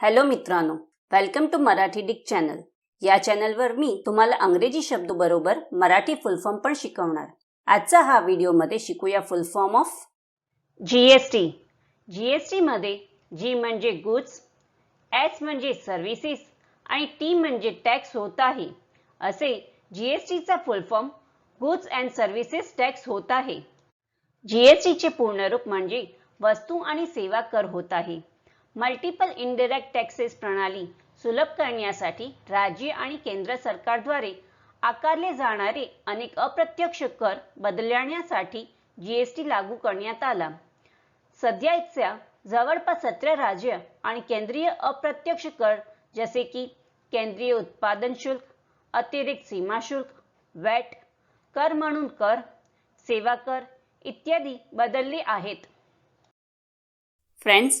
Hello मित्रांनो welcome to Marathi डिक channel या चॅनलवर मी तुम्हाला अंग्रेजी शब्द बरोबर मराठी फुल फॉर्म पण शिकवणार. आजचा हा व्हिडिओमध्ये शिकूया full form of G S T G S टीमध्ये जी म्हणजे गुड्स एस म्हणजे सर्व्हिसेस आणि टी म्हणजे टॅक्स होत आहे असे जी एस टीचा full form goods and services tax होत आहे. जीएसटीचे पूर्णरूप म्हणजे वस्तू आणि सेवा कर होत आहे. मल्टिपल इनडिरेक्ट टॅक्सेस प्रणाली सुलभ करण्यासाठी राज्य आणि केंद्र सरकारद्वारे आकारले जाणारे अनेक अप्रत्यक्ष कर बदलण्यासाठी जीएसटी लागू करण्यात आला. सध्याच्या जवळपास सतरा राज्य आणि केंद्रीय अप्रत्यक्ष कर जसे की केंद्रीय उत्पादन शुल्क अतिरिक्त सीमा शुल्क वॅट कर म्हणून कर सेवा कर इत्यादी बदलले आहेत. फ्रेंड्स